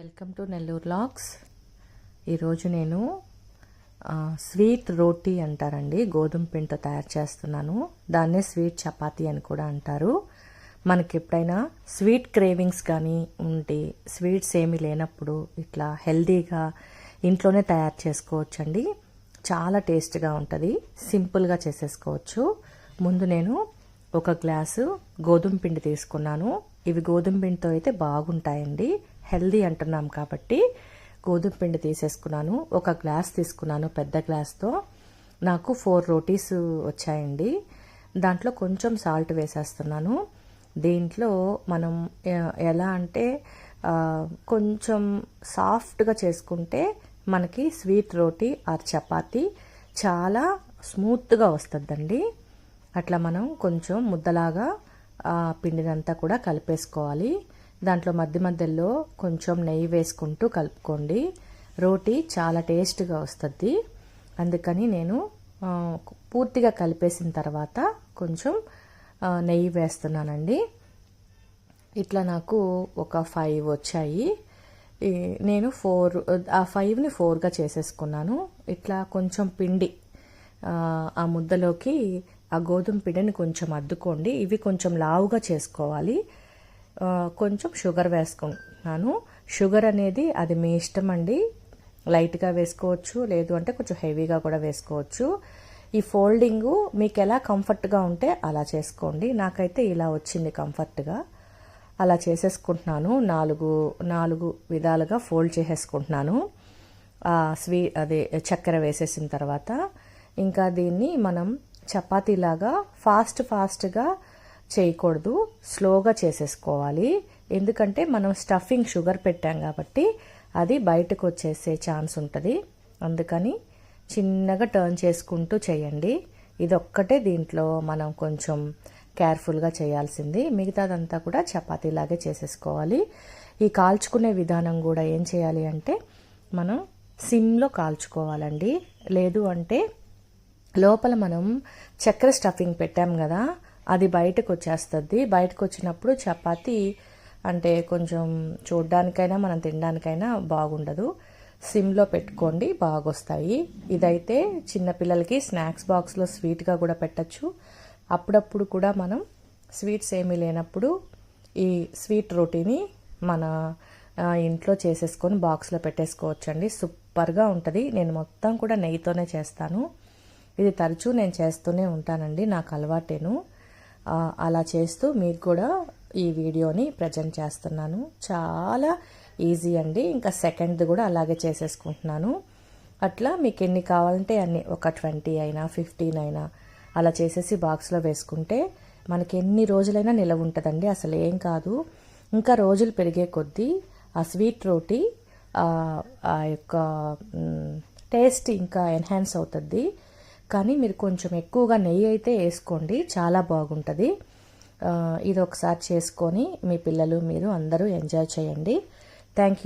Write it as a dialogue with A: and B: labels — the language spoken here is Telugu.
A: Welcome to Nellore lakhs. ఈరోజు నేను స్వీట్ రోటీ అంటారండి గోధుమ పిండితో తయారు చేస్తున్నాను. దాన్నే స్వీట్ చపాతీ అని కూడా అంటారు. మనకి ఎప్పుడైనా స్వీట్ క్రేవింగ్స్ కానీ ఉంటే స్వీట్స్ ఏమీ లేనప్పుడు ఇట్లా హెల్దీగా ఇంట్లోనే తయారు చేసుకోవచ్చండి. చాలా టేస్ట్గా ఉంటుంది సింపుల్గా చేసేసుకోవచ్చు. ముందు నేను ఒక గ్లాసు గోధుమ పిండి తీసుకున్నాను. ఇవి గోధుమ పిండితో అయితే బాగుంటాయండి. హెల్దీ అంటున్నాం కాబట్టి గోధుమ పిండి తీసేసుకున్నాను. ఒక గ్లాస్ తీసుకున్నాను పెద్ద గ్లాస్తో. నాకు ఫోర్ రోటీస్ వచ్చాయండి. దాంట్లో కొంచెం సాల్ట్ వేసేస్తున్నాను. దీంట్లో మనం ఎలా అంటే కొంచెం సాఫ్ట్గా చేసుకుంటే మనకి స్వీట్ రోటీ ఆర్ చపాతి చాలా స్మూత్గా వస్తుందండి. అట్లా మనం కొంచెం ముద్దలాగా ఆ పిండినంతా కూడా కలిపేసుకోవాలి. దాంట్లో మధ్య మధ్యలో కొంచెం నెయ్యి వేసుకుంటూ కలుపుకోండి. రోటీ చాలా టేస్ట్గా వస్తుంది. అందుకని నేను పూర్తిగా కలిపేసిన తర్వాత కొంచెం నెయ్యి వేస్తున్నానండి. ఇట్లా నాకు ఒక ఫైవ్ వచ్చాయి. నేను ఫోర్ ఆ ఫైవ్ని ఫోర్గా చేసేసుకున్నాను. ఇట్లా కొంచెం పిండి ఆ, ముద్దలోకి ఆ గోధుమ పిండిని కొంచెం అద్దుకోండి. ఇవి కొంచెం లావుగా చేసుకోవాలి. కొంచెం షుగర్ వేసుకుంటున్నాను షుగర్ అనేది అది మీ ఇష్టం అండి. లైట్గా వేసుకోవచ్చు లేదు అంటే కొంచెం హెవీగా కూడా వేసుకోవచ్చు. ఈ ఫోల్డింగ్ మీకు ఎలా కంఫర్ట్గా ఉంటే అలా చేసుకోండి. నాకైతే ఇలా వచ్చింది కంఫర్ట్గా అలా చేసేసుకుంటున్నాను. నాలుగు నాలుగు విధాలుగా ఫోల్డ్ చేసేసుకుంటున్నాను. స్వీ అదే చక్కెర వేసేసిన తర్వాత. ఇంకా దీన్ని మనం చపాతీలాగా ఫాస్ట్ ఫాస్ట్గా చేయకూడదు. స్లోగా చేసేసుకోవాలి. ఎందుకంటే మనం స్టఫింగ్ షుగర్ పెట్టాం కాబట్టి అది బయటకు వచ్చేసే ఛాన్స్ ఉంటుంది. అందుకని చిన్నగా టర్న్ చేసుకుంటూ చేయండి. ఇదొక్కటే దీంట్లో మనం కొంచెం కేర్ఫుల్గా చేయాల్సింది. మిగతాదంతా కూడా చపాతీలాగే చేసేసుకోవాలి. ఈ కాల్చుకునే విధానం కూడా ఏం చేయాలి అంటే మనం సిమ్లో కాల్చుకోవాలండి. లేదు అంటే లోపల మనం చక్కెర స్టఫింగ్ పెట్టాం కదా అది బయటకు వచ్చేస్తుంది బయటకు వచ్చినప్పుడు చపాతీ అంటే కొంచెం చూడ్డానికైనా మనం తినడానికైనా బాగుండదు. సిమ్లో పెట్టుకోండి బాగొస్తాయి. ఇదైతే చిన్నపిల్లలకి స్నాక్స్ బాక్స్లో స్వీట్గా కూడా పెట్టచ్చు. అప్పుడప్పుడు కూడా మనం స్వీట్స్ ఏమీ లేనప్పుడు ఈ స్వీట్ రోటీని మన ఇంట్లో చేసేసుకొని బాక్స్లో పెట్టేసుకోవచ్చండి. సూపర్గా ఉంటుంది. నేను మొత్తం కూడా నెయ్యితోనే చేస్తాను. ఇది తరచూ నేను చేస్తూనే ఉంటానండి. నాకు అలవాటేను. అలా చేస్తూ మీకు కూడా ఈ వీడియోని ప్రజెంట్ చేస్తున్నాను. చాలా ఈజీ అండి. ఇంకా సెకండ్ కూడా అలాగే చేసేసుకుంటున్నాను. అట్లా మీకు ఎన్ని కావాలంటే అన్ని ఒక ట్వంటీ అయినా ఫిఫ్టీన్ అయినా అలా చేసేసి బాక్స్లో వేసుకుంటే మనకి ఎన్ని రోజులైనా నిలవ ఉంటుందండి. అసలు ఏం కాదు. ఇంకా రోజులు పెరిగే కొద్దీ ఆ స్వీట్ రోటీ ఆ యొక్క టేస్ట్ ఇంకా ఎన్హాన్స్ అవుతుంది కానీ మీరు కొంచెం ఎక్కువగా నెయ్యి అయితే వేసుకోండి. చాలా బాగుంటుంది. ఇది ఒకసారి చేసుకొని మీ పిల్లలు మీరు అందరూ ఎంజాయ్ చేయండి. Thank you